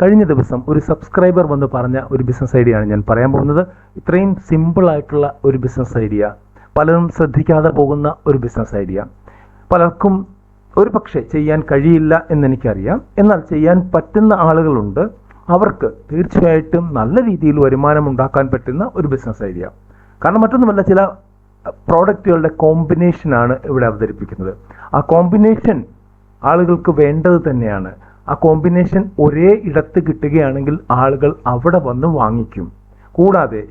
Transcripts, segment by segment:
കഴിഞ്ഞ ദിവസം ഒരു സബ്സ്ക്രൈബർ വന്ന് പറഞ്ഞ ഒരു ബിസിനസ് ഐഡിയ ആണ് ഞാൻ പറയാൻ പോകുന്നത്. ഇത്രയും സിമ്പിൾ ആയിട്ടുള്ള ഒരു ബിസിനസ് ഐഡിയ പലരും ശ്രദ്ധിക്കാതെ പോകുന്ന ഒരു ബിസിനസ് ഐഡിയ പലർക്കും ഒരു പക്ഷേ ചെയ്യാൻ കഴിയില്ല എന്നെനിക്കറിയാം. എന്നാൽ ചെയ്യാൻ പറ്റുന്ന ആളുകളുണ്ട്. അവർക്ക് തീർച്ചയായിട്ടും നല്ല രീതിയിൽ വരുമാനം ഉണ്ടാക്കാൻ പറ്റുന്ന ഒരു ബിസിനസ് ഐഡിയ കാരണം മറ്റൊന്നുമല്ല ചില പ്രോഡക്റ്റുകളുടെ കോമ്പിനേഷനാണ് ഇവിടെ അവതരിപ്പിക്കുന്നത്. ആ കോമ്പിനേഷൻ ആളുകൾക്ക് വേണ്ടത് തന്നെയാണ്. ആ കോമ്പിനേഷൻ ഒരേ ഇടത്ത് കിട്ടുകയാണെങ്കിൽ ആളുകൾ അവിടെ വന്ന് വാങ്ങിക്കും. കൂടാതെ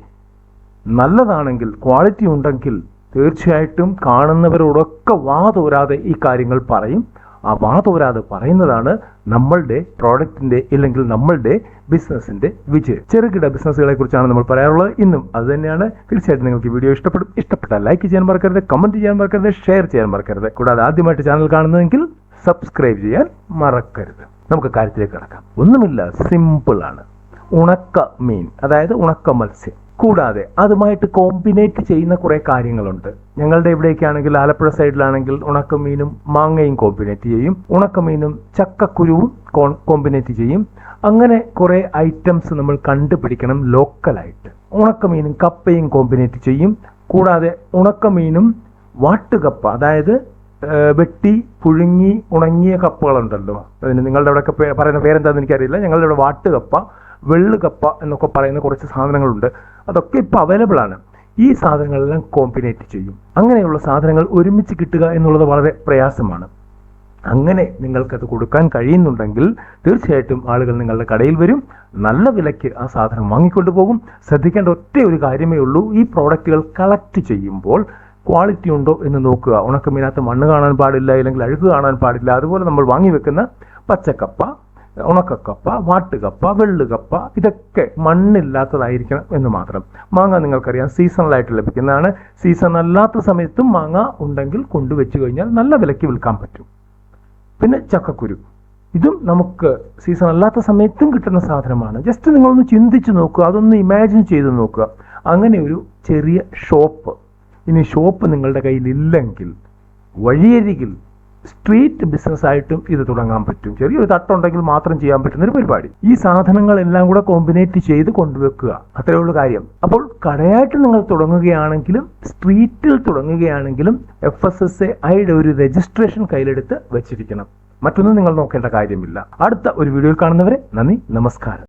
നല്ലതാണെങ്കിൽ ക്വാളിറ്റി ഉണ്ടെങ്കിൽ തീർച്ചയായിട്ടും കാണുന്നവരോടൊക്കെ വാ തോരാതെ ഈ കാര്യങ്ങൾ പറയും. ആ വാ തോരാതെ പറയുന്നതാണ് നമ്മളുടെ പ്രോഡക്റ്റിന്റെ ഇല്ലെങ്കിൽ നമ്മളുടെ ബിസിനസിന്റെ വിജയം. ചെറുകിട ബിസിനസ്സുകളെ കുറിച്ചാണ് നമ്മൾ പറയാറുള്ളത്. ഇന്നും അത് തന്നെയാണ്. തീർച്ചയായിട്ടും നിങ്ങൾക്ക് വീഡിയോ ഇഷ്ടപ്പെടും. ഇഷ്ടപ്പെട്ടാൽ ലൈക്ക് ചെയ്യാൻ മറക്കരുത് കമന്റ് ചെയ്യാൻ മറക്കരുത് ഷെയർ ചെയ്യാൻ മറക്കരുത്. കൂടാതെ ആദ്യമായിട്ട് ചാനൽ കാണുന്നതെങ്കിൽ സബ്സ്ക്രൈബ് ചെയ്യാൻ മറക്കരുത്. നമുക്ക് കാര്യത്തിലേക്ക് കിടക്കാം. ഒന്നുമില്ല സിമ്പിളാണ് ഉണക്ക മീൻ അതായത് ഉണക്ക മത്സ്യം. കൂടാതെ അതുമായിട്ട് കോമ്പിനേറ്റ് ചെയ്യുന്ന കുറെ കാര്യങ്ങളുണ്ട്. ഞങ്ങളുടെ ഇവിടേക്കാണെങ്കിൽ ആലപ്പുഴ സൈഡിലാണെങ്കിൽ ഉണക്കമീനും മാങ്ങയും കോമ്പിനേറ്റ് ചെയ്യും. ഉണക്കമീനും ചക്കക്കുരുവും കോമ്പിനേറ്റ് ചെയ്യും. അങ്ങനെ കുറെ ഐറ്റംസ് നമ്മൾ കണ്ടുപിടിക്കണം ലോക്കലായിട്ട് ഉണക്കമീനും കപ്പയും കോമ്പിനേറ്റ് ചെയ്യും. കൂടാതെ ഉണക്കമീനും വാട്ടുകപ്പ അതായത് വെട്ടി പുഴുങ്ങി ഉണങ്ങിയ കപ്പുകളുണ്ടല്ലോ. അതിന് നിങ്ങളുടെ അവിടെയൊക്കെ പറയുന്ന പേരെന്താണെന്ന് എനിക്കറിയില്ല. ഞങ്ങളുടെ ഇവിടെ വാട്ടുകപ്പ വെള്ളുകപ്പ എന്നൊക്കെ പറയുന്ന കുറച്ച് സാധനങ്ങളുണ്ട്. അതൊക്കെ ഇപ്പോൾ അവൈലബിൾ ആണ്. ഈ സാധനങ്ങളെല്ലാം കോമ്പിനേറ്റ് ചെയ്യും. അങ്ങനെയുള്ള സാധനങ്ങൾ ഒരുമിച്ച് കിട്ടുക എന്നുള്ളത് വളരെ പ്രയാസമാണ്. അങ്ങനെ നിങ്ങൾക്കത് കൊടുക്കാൻ കഴിയുന്നുണ്ടെങ്കിൽ തീർച്ചയായിട്ടും ആളുകൾ നിങ്ങളുടെ കടയിൽ വരും. നല്ല വിലയ്ക്ക് ആ സാധനം വാങ്ങിക്കൊണ്ടു പോകും. ശ്രദ്ധിക്കേണ്ട ഒറ്റ ഒരു കാര്യമേ ഉള്ളൂ. ഈ പ്രോഡക്റ്റുകൾ കളക്ട് ചെയ്യുമ്പോൾ ക്വാളിറ്റി ഉണ്ടോ എന്ന് നോക്കുക. ഉണക്കമീനകത്ത് മണ്ണ് കാണാൻ പാടില്ല അല്ലെങ്കിൽ അഴുക്ക് കാണാൻ പാടില്ല. അതുപോലെ നമ്മൾ വാങ്ങി വെക്കുന്ന പച്ചക്കപ്പ ഉണക്കക്കപ്പ വാട്ടുകപ്പ വെള്ളുകപ്പ ഇതൊക്കെ മണ്ണില്ലാത്തതായിരിക്കണം എന്ന് മാത്രം. മാങ്ങ നിങ്ങൾക്കറിയാം സീസണലായിട്ട് ലഭിക്കുന്നതാണ്. സീസൺ അല്ലാത്ത സമയത്തും മാങ്ങ ഉണ്ടെങ്കിൽ കൊണ്ടുവച്ചു കഴിഞ്ഞാൽ നല്ല വിലയ്ക്ക് വിൽക്കാൻ പറ്റും. പിന്നെ ചക്കക്കുരു. ഇതും നമുക്ക് സീസൺ അല്ലാത്ത സമയത്തും കിട്ടുന്ന സാധനമാണ്. ജസ്റ്റ് നിങ്ങളൊന്ന് ചിന്തിച്ച് നോക്കുക അതൊന്ന് ഇമാജിൻ ചെയ്ത് നോക്കുക. അങ്ങനെ ഒരു ചെറിയ ഷോപ്പ് ഇനി ഷോപ്പ് നിങ്ങളുടെ കയ്യിൽ ഇല്ലെങ്കിൽ വഴിയരികിൽ സ്ട്രീറ്റ് ബിസിനസ് ആയിട്ടും ഇത് തുടങ്ങാൻ പറ്റും. ചെറിയൊരു തട്ടുണ്ടെങ്കിൽ മാത്രം ചെയ്യാൻ പറ്റുന്ന ഒരു പരിപാടി. ഈ സാധനങ്ങളെല്ലാം കൂടെ കോമ്പിനേറ്റ് ചെയ്ത് കൊണ്ടുവെക്കുക. അത്രയേ ഉള്ളൂ കാര്യം. അപ്പോൾ കടയായിട്ട് നിങ്ങൾ തുടങ്ങുകയാണെങ്കിലും സ്ട്രീറ്റിൽ തുടങ്ങുകയാണെങ്കിലും എഫ് എസ് എസ് എ ഐയുടെ ഒരു രജിസ്ട്രേഷൻ കയ്യിലെടുത്ത് വെച്ചിരിക്കണം. മറ്റൊന്നും നിങ്ങൾ നോക്കേണ്ട കാര്യമില്ല. അടുത്ത ഒരു വീഡിയോയിൽ കാണുന്നവരെ നന്ദി നമസ്കാരം.